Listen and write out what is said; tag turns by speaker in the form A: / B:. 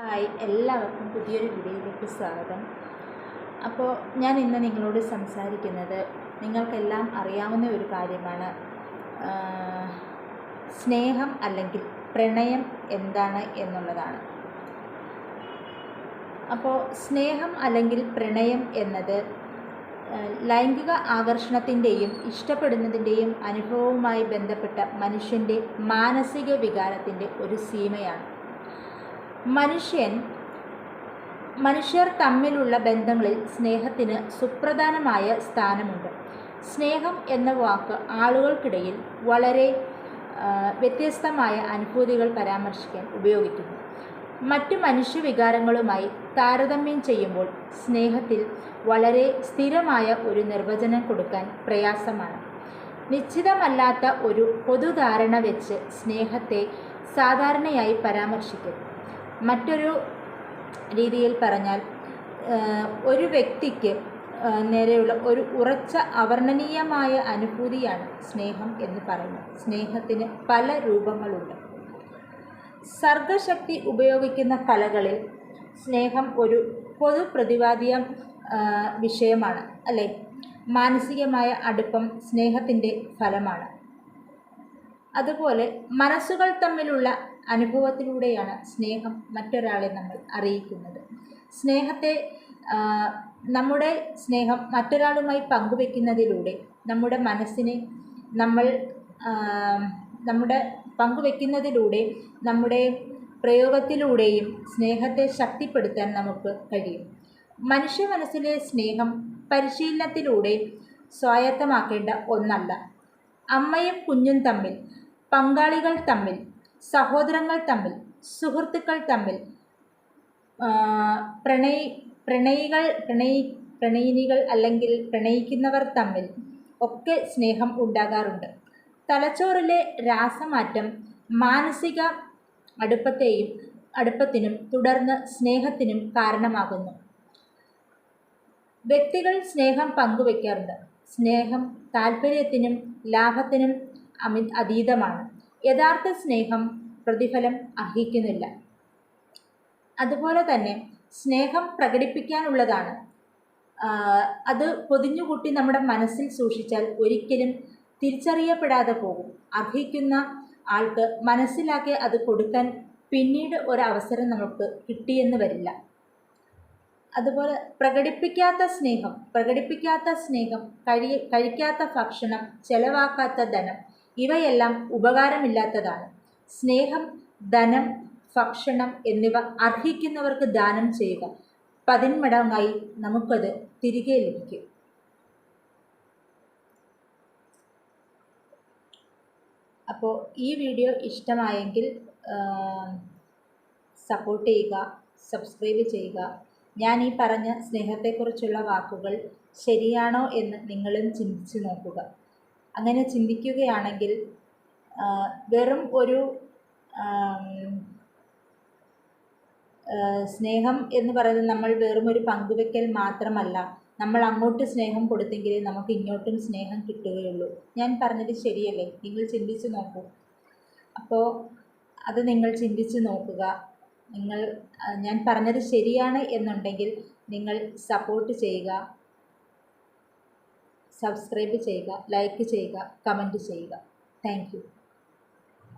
A: Hi എല്ലാവർക്കും പുതിയൊരു വീഡിയോയിലേക്ക് സ്വാഗതം. അപ്പോൾ ഞാൻ ഇന്ന് നിങ്ങളോട് സംസാരിക്കുന്നത് നിങ്ങൾക്കെല്ലാം അറിയാവുന്ന ഒരു കാര്യമാണ്. സ്നേഹം അല്ലെങ്കിൽ പ്രണയം എന്താണ് എന്നുള്ളതാണ്. അപ്പോൾ സ്നേഹം അല്ലെങ്കിൽ പ്രണയം എന്നത് ലൈംഗിക ആകർഷണത്തിന്റെയും ഇഷ്ടപ്പെടുന്നതിന്റെയും അനുഭവവുമായി ബന്ധപ്പെട്ട മനുഷ്യന്റെ മാനസിക വികാരത്തിന്റെ ഒരു സീമയാണ്. മനുഷ്യൻ മനുഷ്യർ തമ്മിലുള്ള ബന്ധങ്ങളിൽ സ്നേഹത്തിന് സുപ്രധാനമായ സ്ഥാനമുണ്ട്. സ്നേഹം എന്ന വാക്ക് ആളുകൾക്കിടയിൽ വളരെ വ്യത്യസ്തമായ അനുഭൂതികൾ പരാമർശിക്കാൻ ഉപയോഗിക്കുന്നു. മറ്റു മനുഷ്യവികാരങ്ങളുമായി താരതമ്യം ചെയ്യുമ്പോൾ സ്നേഹത്തിൽ വളരെ സ്ഥിരമായ ഒരു നിർവചനം കൊടുക്കാൻ പ്രയാസമാണ്. നിശ്ചിതമല്ലാത്ത ഒരു പൊതുധാരണ വെച്ച് സ്നേഹത്തെ സാധാരണയായി പരാമർശിക്കുന്നു. മറ്റൊരു രീതിയിൽ പറഞ്ഞാൽ ഒരു വ്യക്തിക്ക് നേരെയുള്ള ഒരു ഉറച്ച അവർണനീയമായ അനുഭൂതിയാണ് സ്നേഹം എന്ന് പറയുന്നത്. സ്നേഹത്തിന് പല രൂപങ്ങളുണ്ട്. സർഗശക്തി ഉപയോഗിക്കുന്ന കലകളിൽ സ്നേഹം ഒരു പൊതു പ്രതിപാദ്യ വിഷയമാണ്. അല്ലേ? മാനസികമായ അടുപ്പം സ്നേഹത്തിന്റെ ഫലമാണ്. അതുപോലെ മനസ്സുകൾ തമ്മിലുള്ള അനുഭവത്തിലൂടെയാണ് സ്നേഹം മറ്റൊരാളെ നമ്മൾ അറിയിക്കുന്നത്. സ്നേഹത്തെ നമ്മുടെ സ്നേഹം മറ്റൊരാളുമായി പങ്കുവെക്കുന്നതിലൂടെ നമ്മുടെ മനസ്സിനെ നമ്മൾ നമ്മുടെ പങ്കുവെക്കുന്നതിലൂടെ നമ്മുടെ പ്രയോഗത്തിലൂടെയും സ്നേഹത്തെ ശക്തിപ്പെടുത്താൻ നമുക്ക് കഴിയും. മനുഷ്യ മനസ്സിലെ സ്നേഹം പരിശീലനത്തിലൂടെ സ്വായത്തമാക്കേണ്ട ഒന്നല്ല. അമ്മയും കുഞ്ഞും തമ്മിൽ പങ്കാളികൾ തമ്മിൽ സഹോദരങ്ങൾ തമ്മിൽ സുഹൃത്തുക്കൾ തമ്മിൽ പ്രണയി പ്രണയികൾ പ്രണയി പ്രണയിനികൾ അല്ലെങ്കിൽ പ്രണയിക്കുന്നവർ തമ്മിൽ ഒക്കെ സ്നേഹം ഉണ്ടാകാറുണ്ട്. തലച്ചോറിലെ രാസമാറ്റം മാനസിക അടുപ്പത്തെയും അടുപ്പത്തിനും തുടർന്ന് സ്നേഹത്തിനും കാരണമാകുന്നു. വ്യക്തികൾ സ്നേഹം പങ്കുവയ്ക്കാറുണ്ട് സ്നേഹം താല്പര്യത്തിനും ലാഭത്തിനും അമി അതീതമാണ്. യഥാർത്ഥ സ്നേഹം പ്രതിഫലം അർഹിക്കുന്നില്ല. അതുപോലെ തന്നെ സ്നേഹം പ്രകടിപ്പിക്കാനുള്ളതാണ്. അത് പൊതിഞ്ഞുകൂട്ടി നമ്മുടെ മനസ്സിൽ സൂക്ഷിച്ചാൽ ഒരിക്കലും തിരിച്ചറിയപ്പെടാതെ പോകും. അർഹിക്കുന്ന ആൾക്ക് മനസ്സിലാക്കി അത് കൊടുക്കാൻ പിന്നീട് ഒരവസരം നമുക്ക് കിട്ടിയെന്ന് വരില്ല. അതുപോലെ പ്രകടിപ്പിക്കാത്ത സ്നേഹം പ്രകടിപ്പിക്കാത്ത സ്നേഹം കഴി കഴിക്കാത്ത ഭക്ഷണം ചെലവാക്കാത്ത ധനം ഇവയെല്ലാം ഉപകാരമില്ലാത്തതാണ്. സ്നേഹം ധനം ഭക്ഷണം എന്നിവ അർഹിക്കുന്നവർക്ക് ദാനം ചെയ്യുക. പതിന്മടങ്ങായി നമുക്കത് തിരികെ ലഭിക്കും. അപ്പോൾ ഈ വീഡിയോ ഇഷ്ടമായെങ്കിൽ സപ്പോർട്ട് ചെയ്യുക സബ്സ്ക്രൈബ് ചെയ്യുക. ഞാൻ ഈ പറഞ്ഞ സ്നേഹത്തെക്കുറിച്ചുള്ള വാക്കുകൾ ശരിയാണോ എന്ന് നിങ്ങളും ചിന്തിച്ചു നോക്കുക. അങ്ങനെ ചിന്തിക്കുകയാണെങ്കിൽ വെറും ഒരു സ്നേഹം എന്ന് പറയുന്നത് നമ്മൾ വെറും ഒരു പങ്കുവെക്കൽ മാത്രമല്ല. നമ്മൾ അങ്ങോട്ട് സ്നേഹം കൊടുത്തെങ്കിലേ നമുക്ക് ഇങ്ങോട്ടും സ്നേഹം കിട്ടുകയുള്ളൂ. ഞാൻ പറഞ്ഞത് ശരിയല്ലേ? നിങ്ങൾ ചിന്തിച്ച് നോക്കൂ. അപ്പോൾ അത് നിങ്ങൾ ചിന്തിച്ച് നോക്കുക. നിങ്ങൾ ഞാൻ പറഞ്ഞത് ശരിയാണ് എന്നുണ്ടെങ്കിൽ നിങ്ങൾ സപ്പോർട്ട് ചെയ്യുക. സബ്സ്ക്രൈബ് ചെയ്യുക ലൈക്ക് ചെയ്യുക കമന്റ് ചെയ്യുക. താങ്ക്